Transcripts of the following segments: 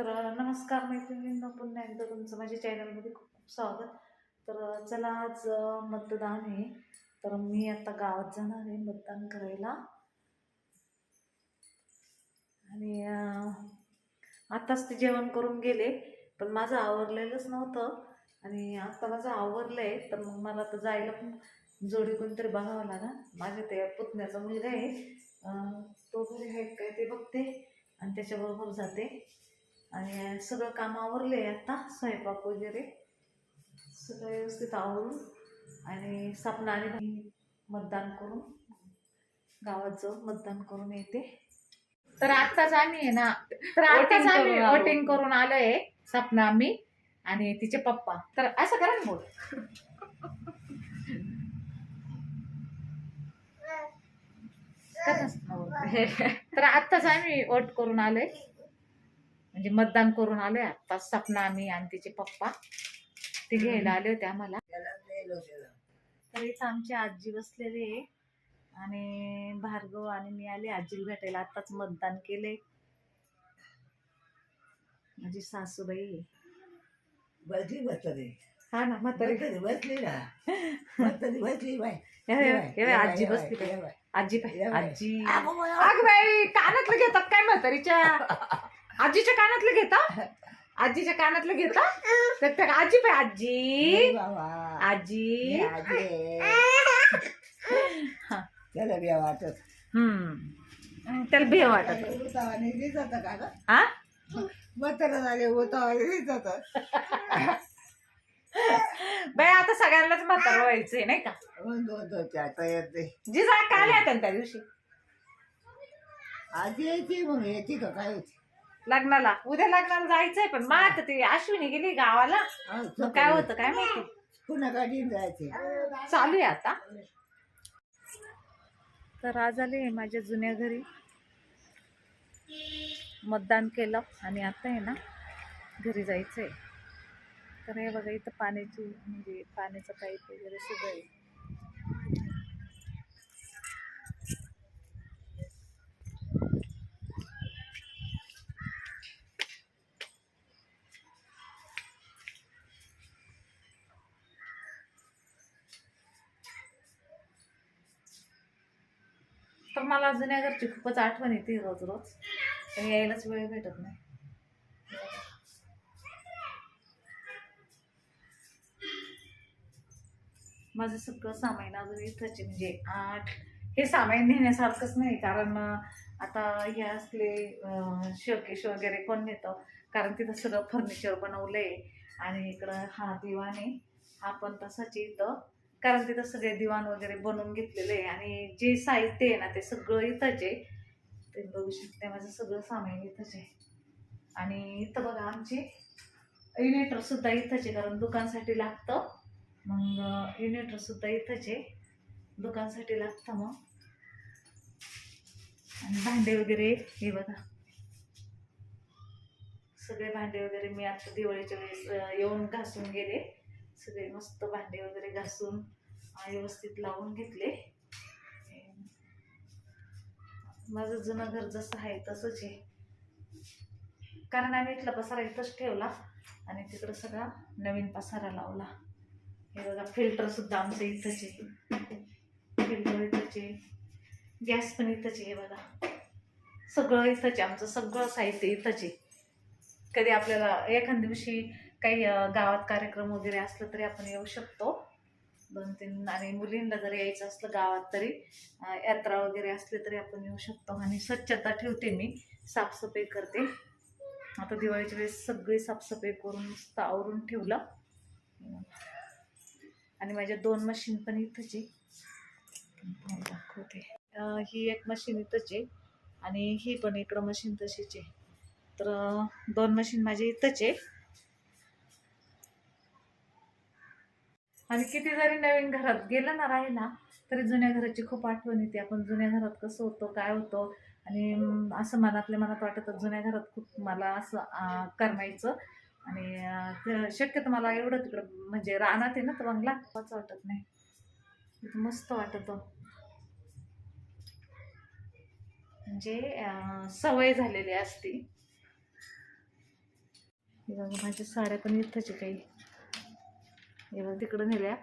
तर नमस्कार मैत्रिणींनो पुन्हा एकदा तुमचं माझ्या चॅनलमध्ये खूप खूप स्वागत. तर चला आज मतदान आहे. तर मी आता गावात जाणार आहे मतदान करायला. आणि आत्ताच ते जेवण करून गेले पण माझं आवरलेलंच नव्हतं. आणि आत्ता माझं आवरलं आहे तर मग मला तर जायला पण जोडी कोणतरी बघावं लागेल माझ्या त्या पुतण्याचा मुलगा आहे. तो घरी आहे काय ते बघते आणि त्याच्याबरोबर जाते. आणि सगळं काम आवरले आता स्वयंपाक वगैरे. सगळं व्यवस्थित आवरून आणि सपना आणि मतदान करून गावात जाऊन मतदान करून येते. तर आत्ताच आम्ही आहे ना तर आत्ताच आम्ही. वोटिंग करून आलोय सपना आम्ही आणि तिचे पप्पा. तर असं करा ना बोल. तर आत्ताच आम्ही वोट करून आलोय. म्हणजे मतदान करून आलोय आत्ताच सपना आम्ही आणि तिचे पप्पा. ते घ्यायला आले होते आम्हाला. तर इथं आमची आजी बसलेली आहे. आणि भार्गव आणि मी आले. आजीला भेटायला आत्ताच मतदान केले माझी सासूबाई. बसली बसली हा ना म्हातारी. बसली बसली ना. बसली बसली बाय आजी बसली. आजी. आजी. अगं बाई, अग बाई कानातलं घेतात काय म्हातारीच्या? आजीच्या कानातलं घेता? आजीच्या कानातलं घेता? तर त्या आजी पाय आजी. बाबा. आजी. आजी. हा. त्याला बी वाटत. हम्म. त्याला भे वाटत. उतावाने दिसत का ग? हा म्हातारा झाले उतावाने दिसत बाई आता सगळ्यांनाच म्हातारं व्हायचंय नाही का? दोन दोन येते. जिजा काल येतात त्या दिवशी? आजी यायची मग येते का? काय होती? लग्नाला. उद्या लग्नाला जायचंय पण मग आता ती अश्विनी गेली गावाला. मग काय होतं काय माहिती? पुन्हा गाडीन जायचे चालू आहे आता. तर आज आले माझ्या जुन्या घरी. मतदान केलं आणि आता आहे ना घरी जायचंय. तर हे बघा इथं पाण्याची म्हणजे पाण्याचं पाईप वगैरे सगळं आहे. मला जुन्या घरची खूपच आठवण येते रोज रोज. यायलाच वेळ भेटत नाही. माझं सगळं सामान अजून इथंच म्हणजे आठ हे सामान नेण्यासारखंच नाही कारण आता हे असले शोकेश वगैरे कोण नेतं? कारण तिथं सगळं फर्निचर बनवलं आहे आणि इकडं हा दिवाण आहे. हा पण तसाच इथं. कारण तिथं सगळे दिवाण वगैरे बनवून घेतलेले आहे आणि जे साहित्य आहे ना ते सगळं इथंच आहे. ते बघू शकते माझं सगळं सामान इथंच आहे. आणि इथं बघा आमचे युनिटर सुद्धा इथंच आहे कारण दुकानसाठी लागतं. मग युनिटर सुद्धा इथंच आहे. दुकानसाठी लागतं मग. आणि भांडे वगैरे हे बघा. सगळे भांडे वगैरे मी आता दिवाळीच्या वेळेस येऊन घासून गेले. सगळे मस्त भांडे वगैरे घासून व्यवस्थित लावून घेतले. माझं जुनं घर जसं आहे तसंच आहे. कारण आम्ही इथला पसारा इथंच ठेवला आणि तिकडं सगळा नवीन पसारा लावला. हे बघा फिल्टर सुद्धा आमचं इथंच आहे. फिल्टर इथंच आहे. गॅस पण इथंच आहे बघा. सगळं इथंच आहे आमचं सगळं साहित्य इथंच आहे. कधी आपल्याला एखाद्या दिवशी काही गावात कार्यक्रम वगैरे असलं तरी आपण येऊ शकतो. दोन तीन आणि मुलींना जर यायचं असलं गावात तरी यात्रा वगैरे असली तरी आपण येऊ शकतो. आणि स्वच्छता ठेवते मी. साफसफाई करते. आता दिवाळीच्या वेळेस सगळी साफसफाई करून मस्त आवरून ठेवलं. आणि माझ्या दोन मशीन पण इथंच आहे. दाखवते. ही एक मशीन इथंच आहे. आणि ही पण इकडं मशीन तशीच आहे. तर दोन मशीन माझ्या इथंच आहे. आणि किती जरी नवीन घरात गेलं ना राहिला तरी जुन्या घराची खूप आठवण येते. आपण जुन्या घरात कसं होतो काय होतं? आणि असं मनातल्या मनात वाटतं जुन्या घरात खूप मला असं करमायचं. आणि ते शक्यतो मला एवढं तिकडं म्हणजे रानात आहे ना तर बंगला असं वाटत नाही. मस्त वाटतं म्हणजे सवय झालेली असती. बघा माझ्या साड्या पण इथंच काही. हे तिकडं नेल्या.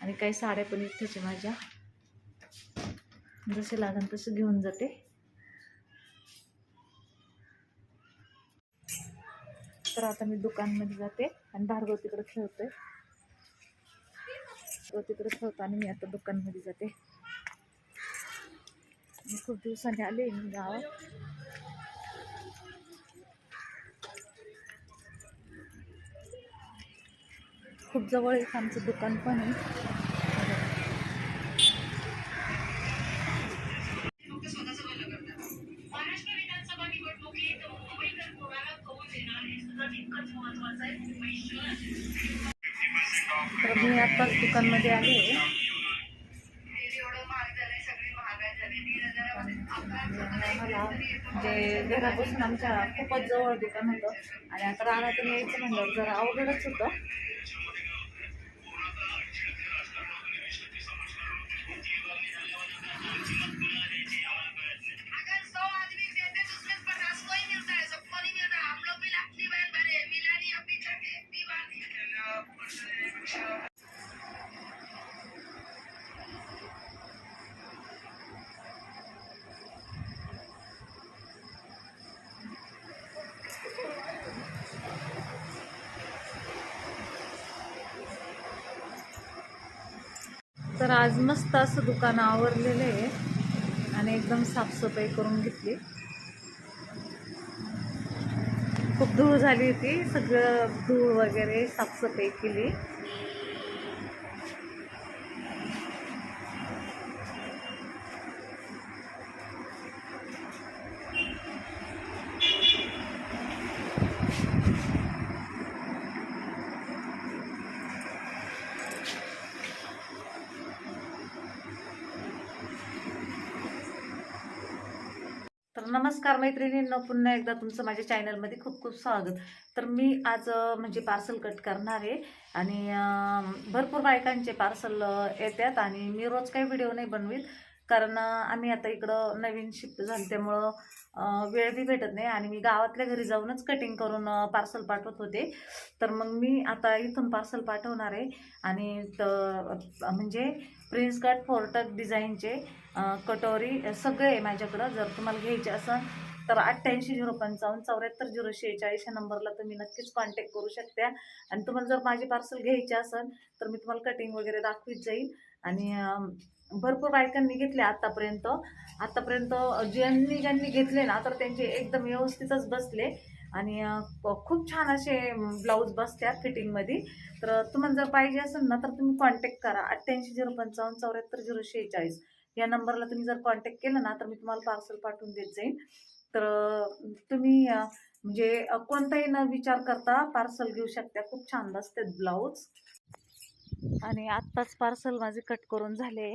आणि काही साड्या पण इथेच माझ्या. जसे लागेल तसं घेऊन जाते. तर आता मी दुकानमध्ये जाते आणि भार्गव तिकडे खेळतोय. तो तिकडे खेळतो आणि मी आता दुकानमध्ये जाते. मी खूप दिवसांनी आले मी गावात. खूप जवळ एक आमचं दुकान पण आहे. तर मी आत्ताच दुकानमध्ये आले म्हणजे घरापासून आमच्या खूपच जवळ दुकान होतं. आणि आता रानातून यायचं म्हणल्यावर जरा अवघडच होतं. Thank you. तर आज मस्त असं दुकान आवरलेलं आहे. आणि एकदम साफसफाई करून घेतली. खूप धूळ झाली होती. सगळं धूळ वगैरे साफसफाई केली. नमस्कार मैत्रिणींनो पुन्हा एकदा तुमचं माझ्या चॅनलमध्ये खूप खूप स्वागत. तर मी आज म्हणजे पार्सल कट करणार आहे आणि भरपूर बायकांचे पार्सल येतात आणि मी रोज काही व्हिडिओ नाही बनवीत कारण आम्ही आता इकडं नवीन शिफ्ट झाली त्यामुळं वेळ बी भेटत नाही आणि मी गावातल्या घरी जाऊनच कटिंग करून पार्सल पाठवत होते. तर मग मी आता इथून पार्सल पाठवणार आहे आणि तर म्हणजे प्रिन्स कट फोर्टक डिझाईनचे कटोरी सगळे आहे माझ्याकडं. जर तुम्हाला घ्यायचे असेल तर अठ्ठ्याऐंशी झिरो पंचावन्न चौऱ्याहत्तर झिरो शेहेचाळीस ह्या नंबरला तुम्ही नक्कीच कॉन्टॅक्ट करू शकता. आणि तुम्हाला जर माझे पार्सल घ्यायचे असेल तर मी तुम्हाला कटिंग वगैरे दाखवीत जाईल. आणि भरपूर बायकांनी घेतले आत्तापर्यंत आत्तापर्यंत ज्यांनी ज्यांनी घेतले ना तर त्यांचे एकदम व्यवस्थितच बसले. आणि खूप छान असे ब्लाऊज बसतात फिटिंगमध्ये. तर तुम्हाला जर पाहिजे असेल ना तर तुम्ही कॉन्टॅक्ट करा. अठ्ठ्याऐंशी झिरो पंचावन्न चौऱ्याहत्तर झिरो शेहेचाळीस. या नंबरला तुम्ही जर कॉन्टॅक्ट केलं ना तर मी तुम्हाला पार्सल पाठवून देत जाईन. तर तुम्ही म्हणजे कोणताही न विचार करता पार्सल घेऊ शकता. खूप छान बसतात ब्लाऊज. आणि आत्ताच पार्सल माझे कट करून झाले.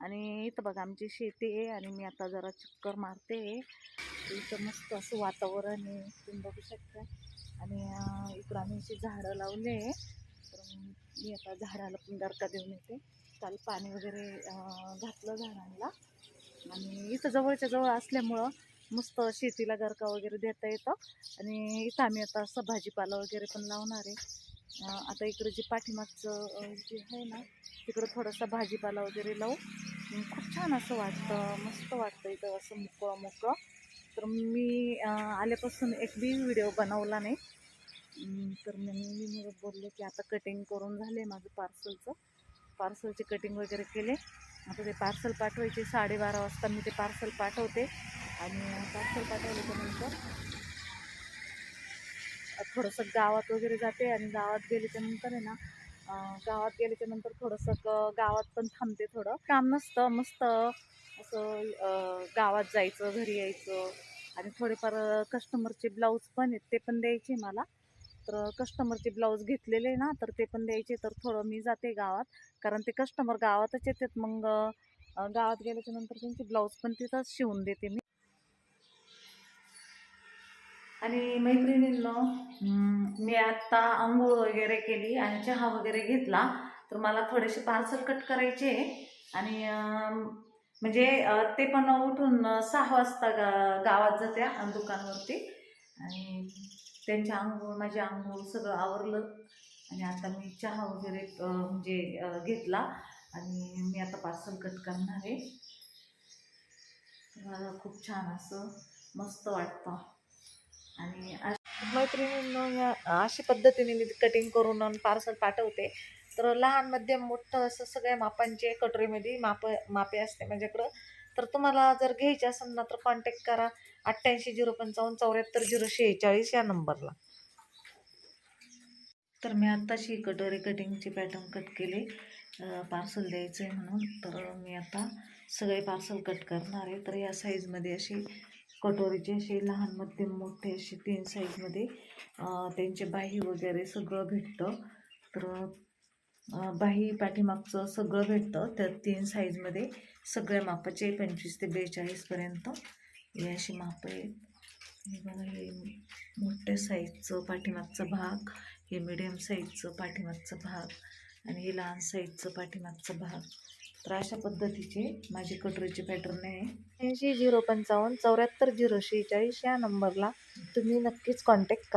आणि इथं बघा आमची शेती आहे आणि मी आता जरा चक्कर मारते. इथं मस्त असं वातावरण आहे तुम्ही बघू शकता. आणि इकडं आम्ही अशी झाडं लावले तर मी आता झाडाला पण दरका देऊन येते. काल पाणी वगैरे घातलं झाडांना. आणि इथं जवळच्या जवळ असल्यामुळं मस्त शेतीला गरका वगैरे देता येतं. आणि इथं आम्ही आता असं भाजीपाला वगैरे पण लावणार आहे. आता इकडं जे पाठीमागचं जे आहे ना तिकडं थोडासा भाजीपाला वगैरे लावू. खूप छान असं वाटतं मस्त वाटतं इथं असं मोकळं मोकळं तर मी आल्यापासून एक बी व्हिडिओ बनवला नाही. तर मग मी मी बोलले की आता कटिंग करून झाले माझं पार्सलचं पार्सलचे कटिंग वगैरे केले. आता ते पार्सल पाठवायचे साडेबारा वाजता मी ते पार्सल पाठवते. आणि पार्सल पाठवल्याच्यानंतर थोडंसं गावात वगैरे जाते आणि गावात गेल्याच्यानंतर आहे ना गावात गेल्याच्यानंतर थोडंसं गावात पण थांबते थोडं. काम नसतं मस्त असं गावात जायचं घरी यायचं. आणि थोडेफार कस्टमरचे ब्लाऊज पण आहेत ते पण द्यायचे मला. तर कस्टमरचे ब्लाऊज घेतलेले ना तर ते पण द्यायचे. तर थोडं मी जाते गावात. कारण ते कस्टमर गावातच येतात. मग गावात गेल्याच्यानंतर त्यांचे ब्लाऊज पण तिथंच शिवून देते मी. आणि मैत्रिणींनो मी आत्ता आंघोळ वगैरे केली आणि चहा वगैरे घेतला. तर मला थोडेसे पार्सल कट करायचे. आणि म्हणजे ते पण उठून सहा वाजता गा गावात जात्या दुकानवरती. आणि त्यांच्या आंघोळ माझी आंघोळ सगळं आवरलं. आणि आता मी चहा वगैरे म्हणजे घेतला. आणि मी आता पार्सल कट करणार आहे. मला खूप छान असं मस्त वाटतं. आणि मैत्रिणी अशा अशी पद्धतीने मी कटिंग करून पार्सल पाठवते. तर लहान मध्यम मोठं असं सगळ्या मापांचे कटोरीमध्ये माप मापे असते माझ्याकडं. तर तुम्हाला जर घ्यायचे असेल ना तर कॉन्टॅक्ट करा. अठ्ठ्याऐंशी झिरो पंचावन्न चौऱ्याहत्तर झिरो शेहेचाळीस या नंबरला. तर मी आत्ताशी कटोरी कटिंगचे पॅटर्न कट केले. पार्सल द्यायचं आहे म्हणून. तर मी आता सगळे पार्सल कट करणार आहे. तर या साईजमध्ये असे कटोरीचे असे लहान मध्यम मोठे असे तीन साईजमध्ये त्यांचे बाही वगैरे सगळं भेटतं. तर बाही पाठीमागचं सगळं भेटतं. त्या तीन साईजमध्ये सगळ्या मापाचे पंचवीस ते बेचाळीसपर्यंत हे अशी मापं आहेत. हे बघा हे मोठ्या साईजचं पाठीमागचा भाग हे मिडियम साईजचं पाठीमागचा भाग आणि हे लहान साईजचं पाठीमागचा भाग. तर अशा पद्धतीचे माझे कटोरीचे पॅटर्न आहे. ऐंशी झिरो पंचावन्न चौऱ्याहत्तर झिरो शेहेचाळीस या नंबरला तुम्ही नक्कीच कॉन्टॅक्ट करा.